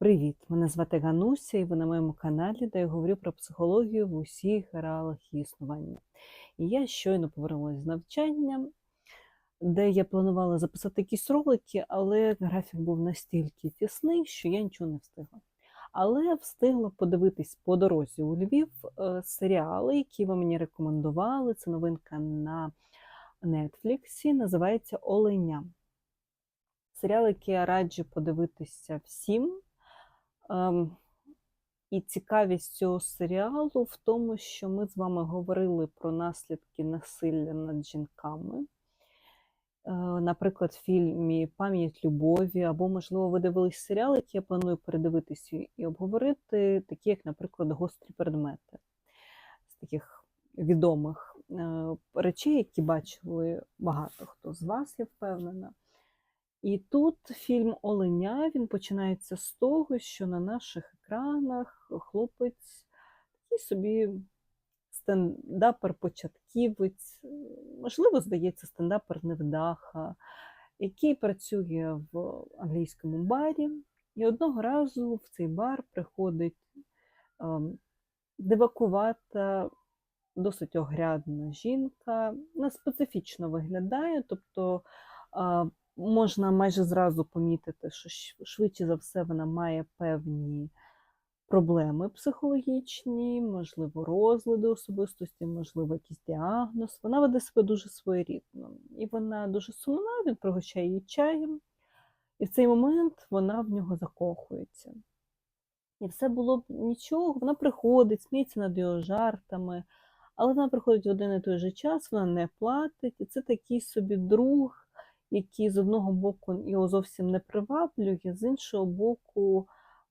Привіт! Мене звати Гануся, і ви на моєму каналі, де я говорю про психологію в усіх реалах існування. І я щойно повернулася з навчання, де я планувала записати якісь ролики, але графік був настільки тісний, що я нічого не встигла. Але встигла подивитись по дорозі у Львів е, серіали, які ви мені рекомендували. Це новинка на Нетфліксі, називається Оленя. Серіал, який я раджу подивитися всім. Ем, І цікавість цього серіалу в тому, що ми з вами говорили про наслідки насилля над жінками. Е, Наприклад, в фільмі Пам'ять любові, або, можливо, ви дивились серіал, який я планую передивитися і обговорити, такі, як, наприклад, гострі предмети з таких відомих е, речей, які бачили багато хто з вас, я впевнена. І тут фільм Оленя він починається з того, що на наших екранах хлопець такий собі стендапер-початківець, можливо, здається, стендапер-невдаха, який працює в англійському барі. І одного разу в цей бар приходить ем, дивакувата, досить огрядна жінка. Вона специфічно виглядає, тобто а, можна майже зразу помітити, що швидше за все вона має певні проблеми психологічні, можливо, розлади особистості, можливо, якийсь діагноз. Вона веде себе дуже своєрідно. І вона дуже сумна, він пригощає її чаєм, і в цей момент вона в нього закохується. І все було б нічого. Вона приходить, сміється над його жартами, але вона приходить в один і той же час, вона не платить. І це такий собі друг, який з одного боку його зовсім не приваблює, з іншого боку,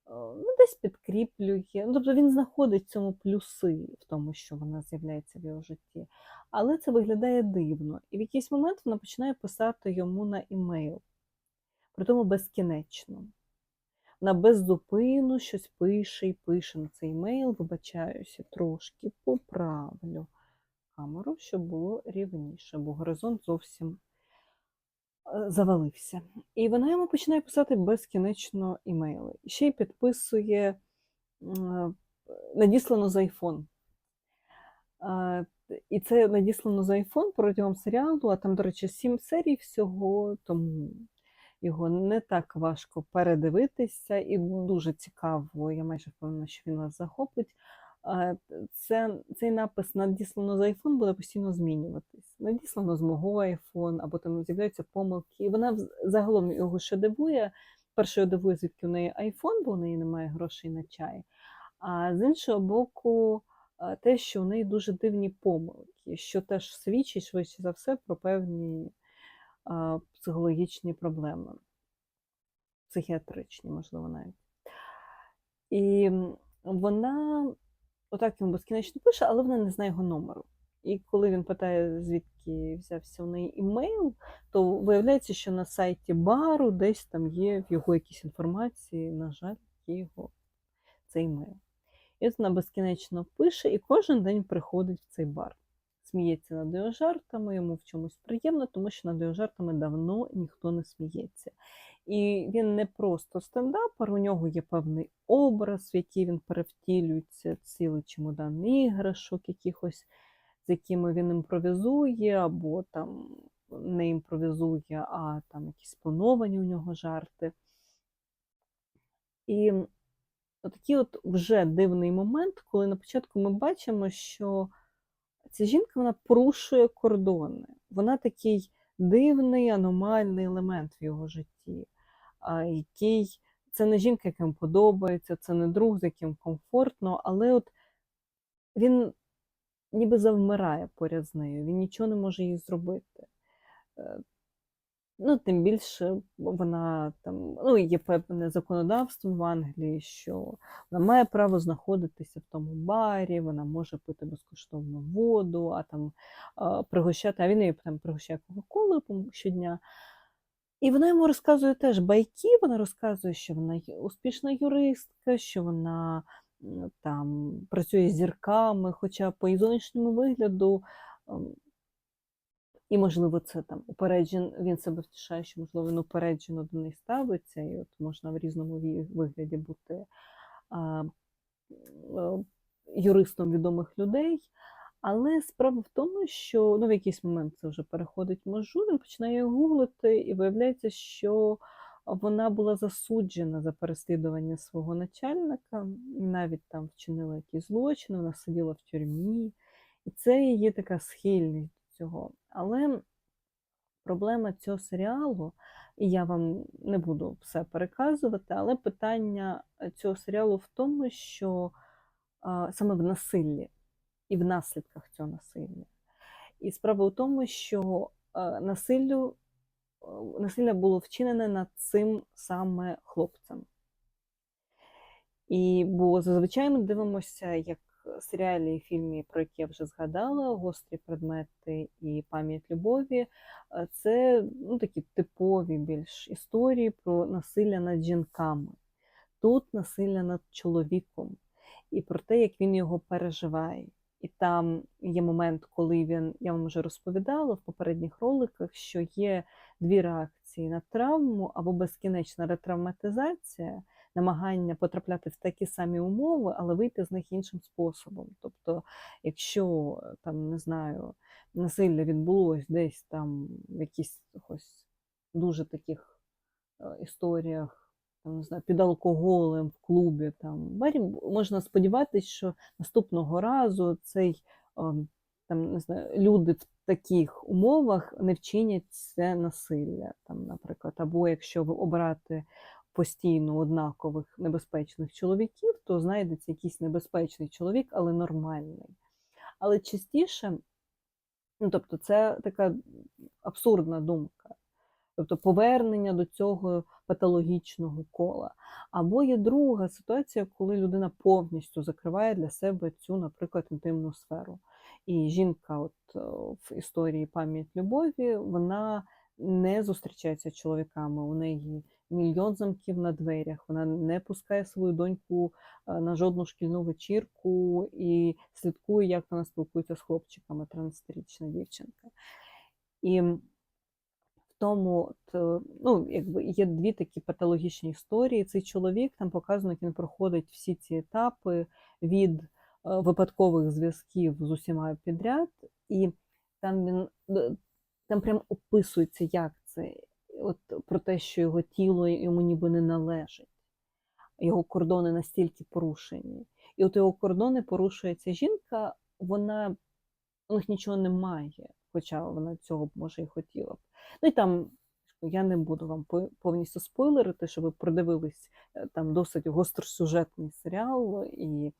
е, ну, десь підкріплює. Ну, тобто він знаходить в цьому плюси в тому, що вона з'являється в його житті. Але це виглядає дивно. І в якийсь момент вона починає писати йому на імейл, при тому безкінечно. Вона без зупину щось пише і пише на цей мейл, вибачаюся, трошки поправлю камеру, щоб було рівніше, бо горизонт зовсім завалився. І вона йому починає писати безкінечно імейли. І ще й підписує надіслано з iPhone. Е, І це надіслано з iPhone протягом серіалу, а там, до речі, сім серій всього, тому його не так важко передивитися, і дуже цікаво, я майже впевнена, що він вас захопить. Це, цей напис надіслано з iPhone буде постійно змінюватись. Надіслано з мого iPhone, або там з'являються помилки. І вона загалом його ще дивує. Перше, його дивує, звідки у неї iPhone, бо у неї немає грошей на чай. А з іншого боку, те, що у неї дуже дивні помилки, що теж свідчить швидше за все про певні психологічні проблеми, психіатричні, можливо, навіть. І вона отак йому безкінечно пише, але вона не знає його номеру. І коли він питає, звідки взявся у неї імейл, то виявляється, що на сайті бару десь там є в його якійсь інформації, на жаль, є його цей імейл. І от вона безкінечно пише, і кожен день приходить в цей бар. Сміється над його жартами, йому в чомусь приємно, тому що над його жартами давно ніхто не сміється. І він не просто стендапер, у нього є певний образ, в який він перевтілюється, цілий чемодан іграшок, якихось, з якими він імпровізує, або там не імпровізує, а там якісь плановані у нього жарти. І такий от вже дивний момент, коли на початку ми бачимо, що ця жінка вона порушує кордони. Вона такий дивний, аномальний елемент в його житті, який це не жінка, яким подобається, це не друг, з яким комфортно, але от він ніби завмирає поряд з нею, він нічого не може їй зробити. Е, Ну, тим більше вона там, ну, є певне законодавство в Англії, що вона має право знаходитися в тому барі, вона може пити безкоштовну воду, а там пригощати, а він її там пригощає Кока-Колою щодня. І вона йому розказує теж байки, вона розказує, що вона успішна юристка, що вона там працює з зірками, хоча по її зовнішньому вигляду ем, І, можливо, це там упереджен, він себе втішає, що, можливо, він упереджено до неї ставиться, і от можна в різному вигляді бути а, е, юристом відомих людей. Але справа в тому, що ну, в якийсь момент це вже переходить межу, він починає гуглити, і виявляється, що вона була засуджена за переслідування свого начальника, навіть там вчинила якісь злочини, вона сиділа в тюрмі. І це є така схильність до цього. Але проблема цього серіалу, і я вам не буду все переказувати, але питання цього серіалу в тому, що саме в насиллі і в наслідках цього насилля. І справа у тому, що насиллю, насилля було вчинене над цим саме хлопцем. І бо зазвичай ми дивимося, як серіалі і фільмі, про які я вже згадала, гострі предмети і пам'ять любові. е, Це ну, такі типові більш історії про насилля над жінками. Тут насилля над чоловіком і про те, як він його переживає. І там є момент, коли він, я вам вже розповідала в попередніх роликах, що є дві реакції на травму або безкінечна ретравматизація, намагання потрапляти в такі самі умови, але вийти з них іншим способом. Тобто, якщо е, там не знаю, насилля відбулось десь там в якісь дуже таких е, історіях. Там, не знаю, під алкоголем в клубі там можна сподіватися, що наступного разу цей ем, там не знаю, люди в таких умовах не вчинять це насилля, там, наприклад, або якщо ви обирати постійно однакових небезпечних чоловіків, то знайдеться якийсь небезпечний чоловік, але нормальний. Але частіше, ну тобто, це така абсурдна думка. Тобто повернення до цього патологічного кола. Або є друга ситуація, коли людина повністю закриває для себе цю, наприклад, інтимну сферу. І жінка, от е, в історії пам'ять любові, вона не зустрічається з чоловіками. У неї мільйон замків на дверях, вона не пускає свою доньку е, на жодну шкільну вечірку і слідкує, як вона спілкується з хлопчиками, 13-річна дівчинка. І тому, е, ну, якби є дві такі патологічні історії. Цей чоловік там показано, як він проходить всі ці етапи від е, випадкових зв'язків з усіма підряд, і там він е, там прям описується, як це, от про те, що його тіло йому ніби не належить, його кордони настільки порушені. І от його кордони порушує ця жінка, вона у них нічого немає, хоча вона цього б може і хотіла б. Ну і там я не буду вам повністю спойлерити, щоб ви продивились е, там досить гостросюжетний серіал, і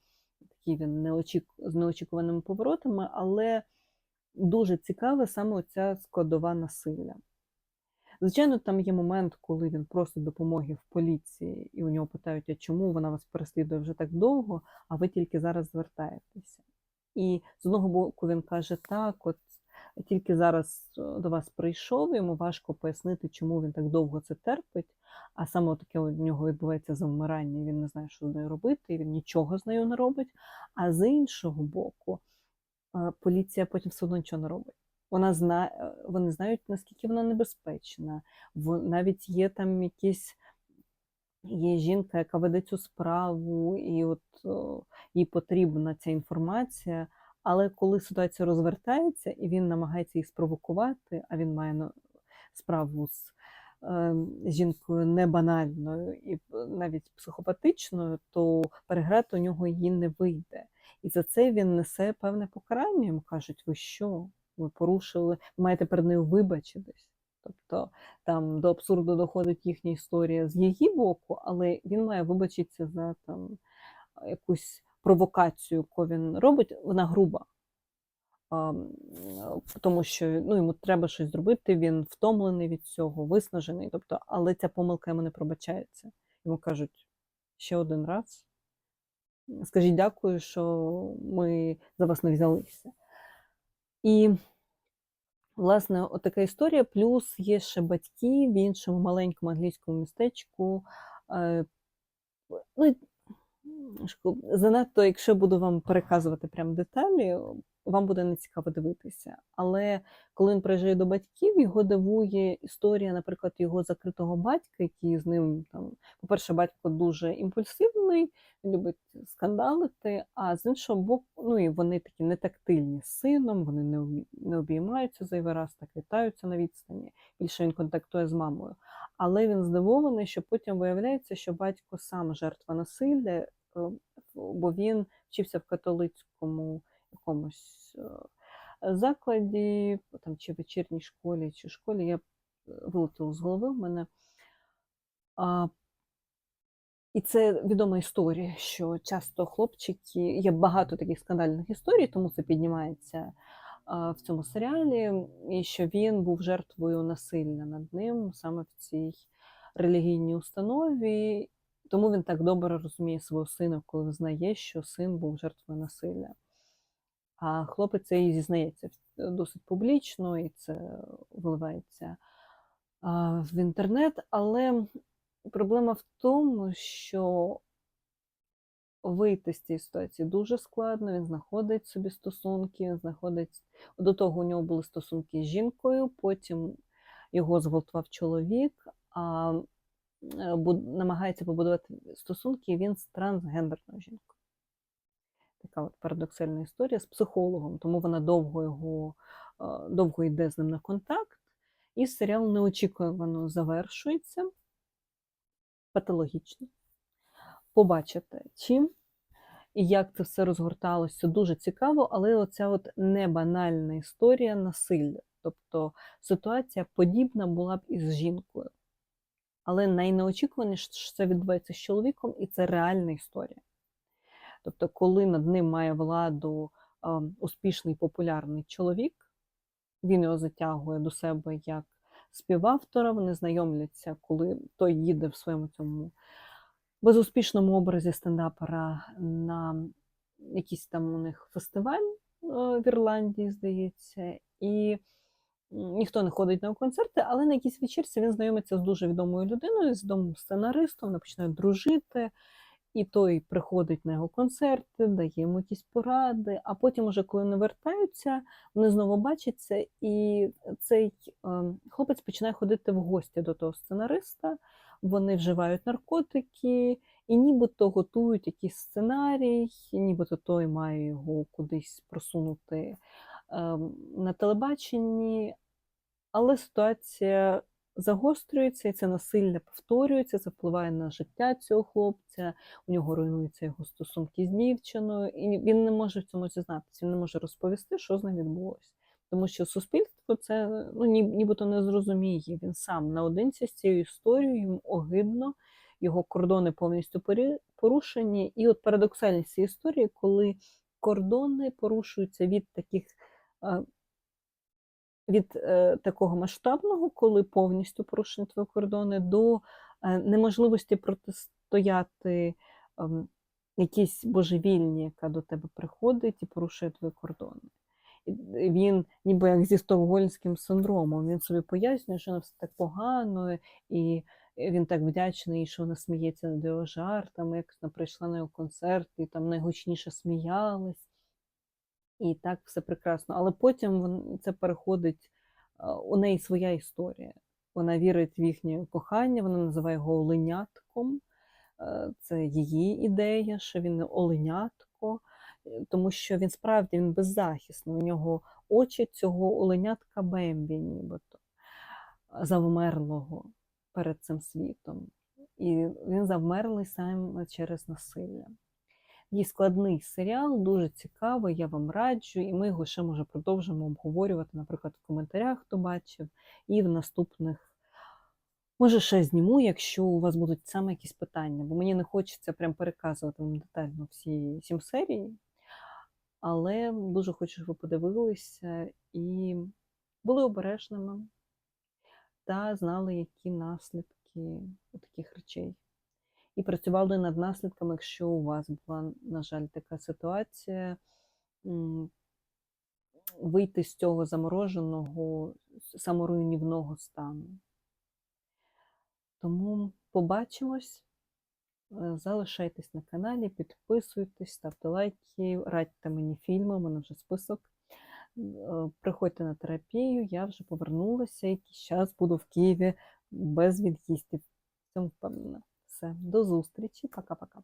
такий він неочік... з неочікуваними поворотами, але дуже цікава саме оця складова насилля. Звичайно, там є момент, коли він просить допомоги в поліції, і у нього питають, а чому вона вас переслідує вже так довго, а ви тільки зараз звертаєтеся. І з одного боку він каже, так, от тільки зараз е, до вас прийшов, йому важко пояснити, чому він так довго це терпить, а саме таке у нього відбувається завмирання, і він не знає, що з нею робити, і він нічого з нею не робить. А з іншого боку, е, поліція потім все одно нічого не робить. Вона знає, е, вони знають, наскільки вона небезпечна. В- Навіть є там якісь є жінка, яка веде цю справу, і от їй потрібна ця інформація. Але коли ситуація розвертається і він намагається їх спровокувати, а він має справу з е, жінкою не банальною і навіть психопатичною, то переграти у нього її не вийде. І за це він несе певне покарання. Йому кажуть, ви що? Ви порушили, ви маєте перед нею вибачитись. Тобто там до абсурду доходить їхня історія з її боку, але він має вибачитися за там якусь провокацію, яку він робить, вона груба. Тому що ну, йому треба щось зробити, він втомлений від цього, виснажений. Тобто, але ця помилка йому не пробачається. Йому кажуть ще один раз. Скажіть дякую, що ми за вас не взялися. І, власне, отака історія. Плюс є ще батьки в іншому маленькому англійському містечку. Е, Ну, занадто, якщо буду вам переказувати прям деталі, вам буде нецікаво дивитися. Але коли він приїжджає до батьків, його дивує історія, наприклад, його закритого батька, який з ним там, по-перше, батько дуже імпульсивний, любить скандалити, а з іншого боку, ну і вони такі не тактильні з сином, вони не, не обіймаються зайвий раз, так вітаються на відстані. Більше він контактує з мамою. Але він здивований, що потім виявляється, що батько сам жертва насилля, бо він вчився в католицькому якомусь е, закладі, там, чи вечірній школі, чи школі. Я е, вилетіла з голови в мене. А, і це відома історія, що часто хлопчики, є багато таких скандальних історій, тому це піднімається в цьому серіалі, і що він був жертвою насилля над ним саме в цій релігійній установі. Тому він так добре розуміє свого сина, коли визнає, що син був жертвою насилля. А хлопець це і зізнається досить публічно, і це виливається а, в інтернет. Але проблема в тому, що вийти з цієї ситуації дуже складно. Він знаходить собі стосунки, він знаходить до того у нього були стосунки з жінкою, потім його зґвалтував чоловік, а е, намагається побудувати стосунки він з трансгендерною жінкою. Така от парадоксальна історія з психологом, тому вона довго його е, довго йде з ним на контакт, і серіал неочікувано завершується патологічно. Побачите, чим і як це все розгорталося, дуже цікаво, але оця от небанальна історія насилля. Тобто ситуація подібна була б із жінкою. Але найнеочікуваніше, що це відбувається з чоловіком, і це реальна історія. Тобто, коли над ним має владу е, успішний популярний чоловік, він його затягує до себе як співавтора, вони знайомляться, коли той їде в своєму цьому безуспішному образі стендапера на якийсь там у них фестиваль е, в Ірландії, здається, і ніхто не ходить на концерти, але на якійсь вечірці він знайомиться з дуже відомою людиною, з відомим сценаристом, вони починають дружити. І той приходить на його концерти, дає йому якісь поради, а потім, уже коли вони вертаються, вони знову бачаться, і цей е, хлопець починає ходити в гості до того сценариста. Вони вживають наркотики і нібито готують якийсь сценарій, нібито той має його кудись просунути на телебаченні. Але ситуація загострюється, і це насилля повторюється, це впливає на життя цього хлопця, у нього руйнуються його стосунки з дівчиною, і він не може в цьому зізнатися, він не може розповісти, що з ним відбулося. Тому що суспільство це ну, ні, нібито не зрозуміє. Він сам наодинці з цією історією, йому огидно, його кордони повністю порушені. І от парадоксальність цієї історії, коли кордони порушуються від таких. Від е, такого масштабного, коли повністю порушені твої кордони, до е, неможливості протистояти ем, якійсь божевільні, яка до тебе приходить і порушує твої кордони. Він, ніби як зі стокгольмським синдромом, він собі пояснює, що вона все так погано, і він так вдячний, що вона сміється над його жартами, як вона прийшла на його концерт і там найгучніше сміялась. І так все прекрасно. Але потім це переходить, е, у неї своя історія. Вона вірить в їхнє кохання, вона називає його оленятком. Е, Це її ідея, що він оленятко, е, тому що він справді він беззахисний. У нього очі цього оленятка Бембі, нібито завмерлого перед цим світом. І він завмерлий саме через насилля. Є складний серіал, дуже цікавий, я вам раджу, і ми його ще може продовжимо обговорювати, наприклад, в коментарях, хто бачив, і в наступних. Може, ще зніму, якщо у вас будуть саме якісь питання, бо мені не хочеться прям переказувати вам детально всі сім серій, але дуже хочу, щоб ви подивилися і були обережними та знали, які наслідки таких речей і працювали над наслідками, якщо у вас була, на жаль, така ситуація, вийти з цього замороженого, саморуйнівного стану. Тому побачимось. Е, Залишайтесь на каналі, підписуйтесь, ставте лайки, радьте мені фільми, у мене вже список. Е, Приходьте на терапію, я вже повернулася, якийсь час буду в Києві без від'їздів. В цьому впевнена. Все, до зустрічі, пока-пока.